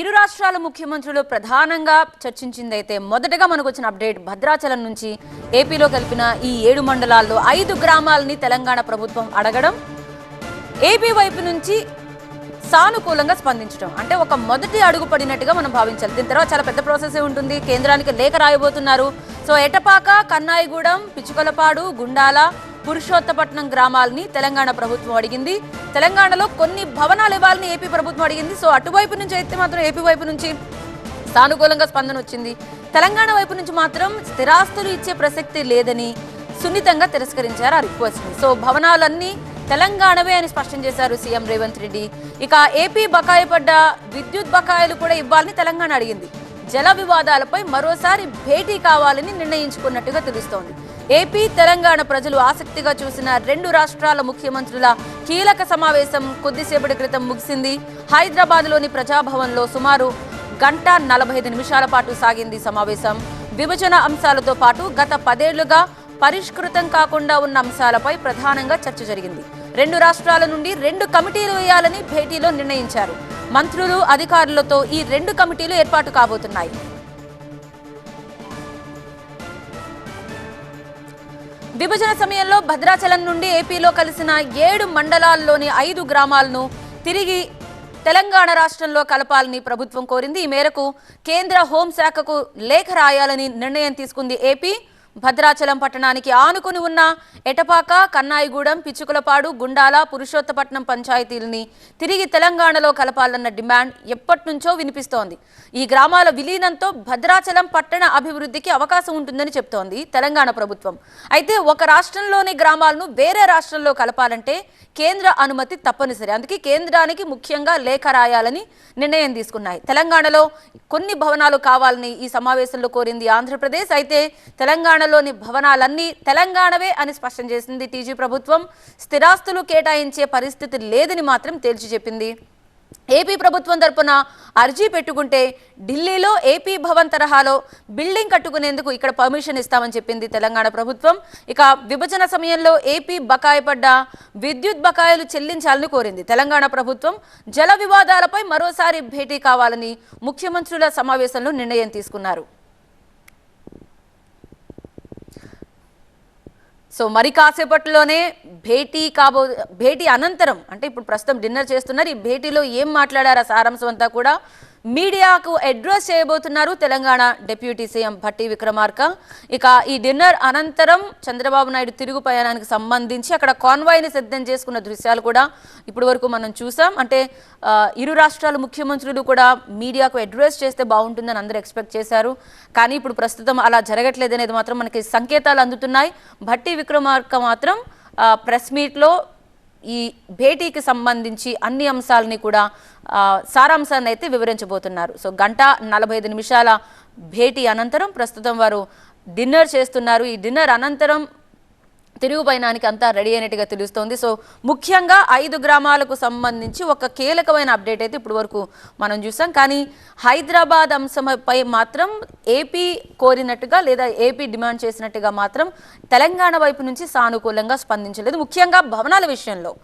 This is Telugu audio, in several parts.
ఇరు రాష్ట్రాల ముఖ్యమంత్రులు ప్రధానంగా చర్చించిందైతే మొదటగా మనకు వచ్చిన అప్డేట్ భద్రాచలం నుంచి ఏపీలో కలిపిన ఈ ఏడు మండలాల్లో ఐదు గ్రామాలని తెలంగాణ ప్రభుత్వం అడగడం ఏపీ వైపు నుంచి సానుకూలంగా స్పందించడం. అంటే ఒక మొదటి అడుగు పడినట్టుగా మనం భావించాలి. దీని తర్వాత చాలా పెద్ద ప్రాసెసే ఉంటుంది. కేంద్రానికి లేఖ రాయబోతున్నారు. సో ఎటపాక కన్నాయిగూడెం పిచ్చుకలపాడు గుండాల పురుషోత్తపట్నం గ్రామాలని తెలంగాణ ప్రభుత్వం అడిగింది. తెలంగాణలో కొన్ని భవనాలు ఇవ్వాలని ఏపీ ప్రభుత్వం అడిగింది. సో అటువైపు నుంచి అయితే మాత్రం ఏపీ వైపు నుంచి సానుకూలంగా స్పందన వచ్చింది. తెలంగాణ వైపు నుంచి మాత్రం స్థిరాస్తులు ఇచ్చే ప్రసక్తి లేదని సున్నితంగా తిరస్కరించారు ఆ రిక్వెస్ట్ని. సో భవనాలన్నీ తెలంగాణవే అని స్పష్టం చేశారు సీఎం రేవంత్ రెడ్డి. ఇక ఏపీ బకాయి పడ్డ విద్యుత్ బకాయిలు కూడా ఇవ్వాలని తెలంగాణ అడిగింది. జల వివాదాలపై మరోసారి భేటీ కావాలని నిర్ణయించుకున్నట్టుగా తెలుస్తోంది. ఏపీ తెలంగాణ ప్రజలు ఆసక్తిగా చూసిన రెండు రాష్ట్రాల ముఖ్యమంత్రుల కీలక సమావేశం కొద్దిసేపటి క్రితం ముగిసింది. హైదరాబాద్లోని ప్రజాభవన్లో సుమారు గంట నలభై ఐదు నిమిషాల పాటు సాగింది సమావేశం. విభజన అంశాలతో పాటు గత పదేళ్ళుగా పరిష్కృతం కాకుండా ఉన్న అంశాలపై ప్రధానంగా చర్చ జరిగింది. రెండు రాష్ట్రాల నుండి రెండు కమిటీలు వేయాలని భేటీలో నిర్ణయించారు. మంత్రులు అధికారులతో ఈ రెండు కమిటీలు ఏర్పాటు కాబోతున్నాయి. విభజన సమయంలో భద్రాచలం నుండి ఏపీలో కలిసిన ఏడు మండలాల్లోని ఐదు గ్రామాలను తిరిగి తెలంగాణ రాష్ట్రంలో కలపాలని ప్రభుత్వం కోరింది. ఈ మేరకు కేంద్ర హోంశాఖకు లేఖ రాయాలని నిర్ణయం తీసుకుంది ఏపీ. భద్రాచలం పట్టణానికి ఆనుకుని ఉన్న ఎటపాక కన్నాయిగూడెం పిచ్చుకలపాడు గుండాల పురుషోత్తపట్నం పంచాయతీలని తిరిగి తెలంగాణలో కలపాలన్న డిమాండ్ ఎప్పటి నుంచో వినిపిస్తోంది. ఈ గ్రామాల విలీనంతో భద్రాచలం పట్టణ అభివృద్ధికి అవకాశం ఉంటుందని చెప్తోంది తెలంగాణ ప్రభుత్వం. అయితే ఒక రాష్ట్రంలోని గ్రామాలను వేరే రాష్ట్రంలో కలపాలంటే కేంద్ర అనుమతి తప్పనిసరి. అందుకే కేంద్రానికి ముఖ్యంగా లేఖ రాయాలని నిర్ణయం తీసుకున్నాయి. తెలంగాణలో కొన్ని భవనాలు కావాలని ఈ సమావేశంలో కోరింది ఆంధ్రప్రదేశ్. అయితే తెలంగాణ తెలంగాణలోని భవనాలన్నీ తెలంగాణవే అని స్పష్టం చేసింది టీజీ ప్రభుత్వం. స్థిరాస్తులు కేటాయించే పరిస్థితి లేదని మాత్రం తేల్చి చెప్పింది. ఏపీ ప్రభుత్వం తరపున అర్జీ పెట్టుకుంటే ఢిల్లీలో ఏపీ భవన్ తరహాలో బిల్డింగ్ కట్టుకునేందుకు ఇక్కడ పర్మిషన్ ఇస్తామని చెప్పింది తెలంగాణ ప్రభుత్వం. ఇక విభజన సమయంలో ఏపీ బకాయి పడ్డ విద్యుత్ బకాయిలు చెల్లించాలని కోరింది తెలంగాణ ప్రభుత్వం. జల వివాదాలపై మరోసారి భేటీ కావాలని ముఖ్యమంత్రుల సమావేశంలో నిర్ణయం తీసుకున్నారు. సో మరి కాసేపట్లోనే భేటీ కాబో భేటీ అనంతరం అంటే ఇప్పుడు ప్రస్తుతం డిన్నర్ చేస్తున్నారు ఈ భేటీలో ఏం మాట్లాడారు ఆ సారాంశం అంతా కూడా మీడియాకు అడ్రస్ చేయబోతున్నారు తెలంగాణ డిప్యూటీ సీఎం భట్టి విక్రమార్క. ఇక ఈ డిన్నర్ అనంతరం చంద్రబాబు నాయుడు తిరుగు ప్రయాణానికి సంబంధించి అక్కడ కాన్వాయ్ని సిద్ధం చేసుకున్న దృశ్యాలు కూడా ఇప్పటి వరకు మనం చూసాం. అంటే ఇరు రాష్ట్రాల ముఖ్యమంత్రులు కూడా మీడియాకు అడ్రస్ చేస్తే బాగుంటుందని అందరూ ఎక్స్పెక్ట్ చేశారు. కానీ ఇప్పుడు ప్రస్తుతం అలా జరగట్లేదు అనేది మాత్రం మనకి సంకేతాలు అందుతున్నాయి. భట్టి విక్రమార్క మాత్రం ప్రెస్ మీట్లో ఈ భేటీకి సంబంధించి అన్ని అంశాలని కూడా సారాంశాన్ని అయితే వివరించబోతున్నారు. సో గంట నలభై ఐదు నిమిషాల భేటీ అనంతరం ప్రస్తుతం వారు డిన్నర్ చేస్తున్నారు. ఈ డిన్నర్ అనంతరం తిరుగు పయనానికి అంతా రెడీ అయినట్టుగా తెలుస్తోంది. సో ముఖ్యంగా ఐదు గ్రామాలకు సంబంధించి ఒక కీలకమైన అప్డేట్ అయితే ఇప్పుడు వరకు మనం చూసాం. కానీ హైదరాబాద్ అంశంపై మాత్రం ఏపీ కోరినట్టుగా లేదా ఏపీ డిమాండ్ చేసినట్టుగా మాత్రం తెలంగాణ వైపు నుంచి సానుకూలంగా స్పందించలేదు. ముఖ్యంగా భవనాల విషయంలో.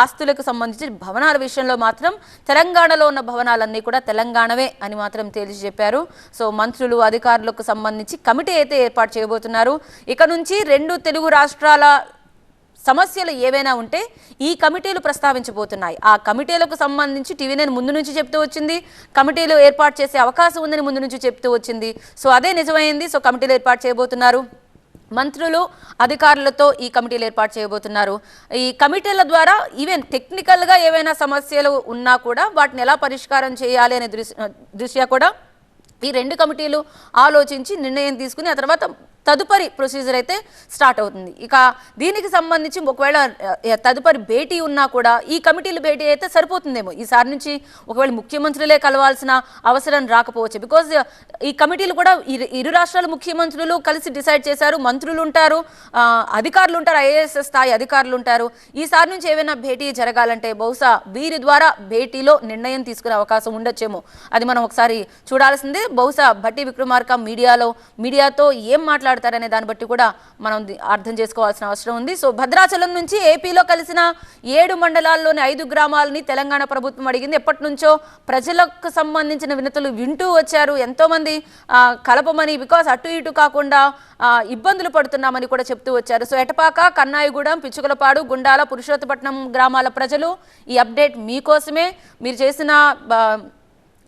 ఆస్తులకు సంబంధించి భవనాల విషయంలో మాత్రం తెలంగాణలో ఉన్న భవనాలన్నీ కూడా తెలంగాణవే అని మాత్రం తేల్చి చెప్పారు సో మంత్రులు అధికారులకు సంబంధించి కమిటీ అయితే ఏర్పాటు చేయబోతున్నారు. ఇక నుంచి రెండు తెలుగు రాష్ట్రాల సమస్యలు ఏవైనా ఉంటే ఈ కమిటీలు ప్రస్తావించబోతున్నాయి. ఆ కమిటీలకు సంబంధించి టీవీ నేను ముందు నుంచి చెప్తూ వచ్చింది. కమిటీలు ఏర్పాటు చేసే అవకాశం ఉందని ముందు నుంచి చెప్తూ వచ్చింది. సో అదే నిజమైంది. సో కమిటీలు ఏర్పాటు చేయబోతున్నారు. మంత్రులు అధికారులతో ఈ కమిటీలు ఏర్పాటు చేయబోతున్నారు. ఈ కమిటీల ద్వారా ఈవెన్ టెక్నికల్గా ఏవైనా సమస్యలు ఉన్నా కూడా వాటిని ఎలా పరిష్కారం చేయాలి అనే దృశ్య దృష్ట్యా కూడా ఈ రెండు కమిటీలు ఆలోచించి నిర్ణయం తీసుకుని ఆ తర్వాత తదుపరి ప్రొసీజర్ అయితే స్టార్ట్ అవుతుంది. ఇక దీనికి సంబంధించి ఒకవేళ తదుపరి భేటీ ఉన్నా కూడా ఈ కమిటీలు భేటీ అయితే సరిపోతుందేమో. ఈసారి నుంచి ఒకవేళ ముఖ్యమంత్రులే కలవాల్సిన అవసరం రాకపోవచ్చు. బికాజ్ ఈ కమిటీలు కూడా ఇరు- ఇరు రాష్ట్రాల ముఖ్యమంత్రులు కలిసి డిసైడ్ చేశారు. మంత్రులు ఉంటారు అధికారులు ఉంటారు ఐఏఎస్ స్థాయి అధికారులు ఉంటారు. ఈసారి నుంచి ఏమైనా భేటీ జరగాలంటే బహుశా వీరి ద్వారా భేటీలో నిర్ణయం తీసుకునే అవకాశం ఉండొచ్చేమో. అది మనం ఒకసారి చూడాల్సిందే. బహుశా భట్టి విక్రమార్క మీడియాలో మీడియాతో ఏం మాట్లాడుతున్నారు మాట్లాడతారనే దాన్ని బట్టి కూడా మనం అర్థం చేసుకోవాల్సిన అవసరం ఉంది. సో భద్రాచలం నుంచి ఏపీలో కలిసిన ఏడు మండలాల్లోని ఐదు గ్రామాలని తెలంగాణ ప్రభుత్వం అడిగింది. ఎప్పటి నుంచో ప్రజలకు సంబంధించిన వినతులు వింటూ వచ్చారు. ఎంతోమంది కలపమని బికాస్ అటు ఇటు కాకుండా ఇబ్బందులు పడుతున్నామని కూడా చెప్తూ వచ్చారు. సో ఎటపాక కన్నాయిగూడెం పిచ్చుకలపాడు గుండాల పురుషోత్తపట్నం గ్రామాల ప్రజలు ఈ అప్డేట్ మీకోసమే మీరు చేసిన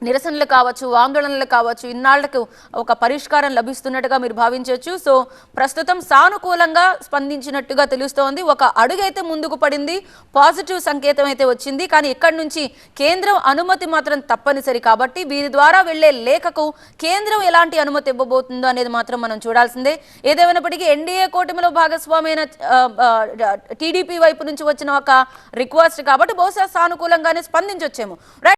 నిరసనలు కావచ్చు ఆందోళనలు కావచ్చు ఇన్నాళ్ళకు ఒక పరిష్కారం లభిస్తున్నట్టుగా మీరు భావించవచ్చు. సో ప్రస్తుతం సానుకూలంగా స్పందించినట్టుగా తెలుస్తోంది. ఒక అడుగైతే ముందుకు పడింది పాజిటివ్ సంకేతం అయితే వచ్చింది. కానీ ఇక్కడి నుంచి కేంద్రం అనుమతి మాత్రం తప్పనిసరి కాబట్టి వీరి ద్వారా వెళ్ళే లేఖకు కేంద్రం ఎలాంటి అనుమతి ఇవ్వబోతుందో అనేది మాత్రం మనం చూడాల్సిందే. ఏదేమైనప్పటికీ ఎన్డీఏ కూటమిలో భాగస్వామైన టీడీపీ వైపు నుంచి వచ్చిన ఒక రిక్వెస్ట్ కాబట్టి బహుశా సానుకూలంగానే స్పందించొచ్చేమో. రైట్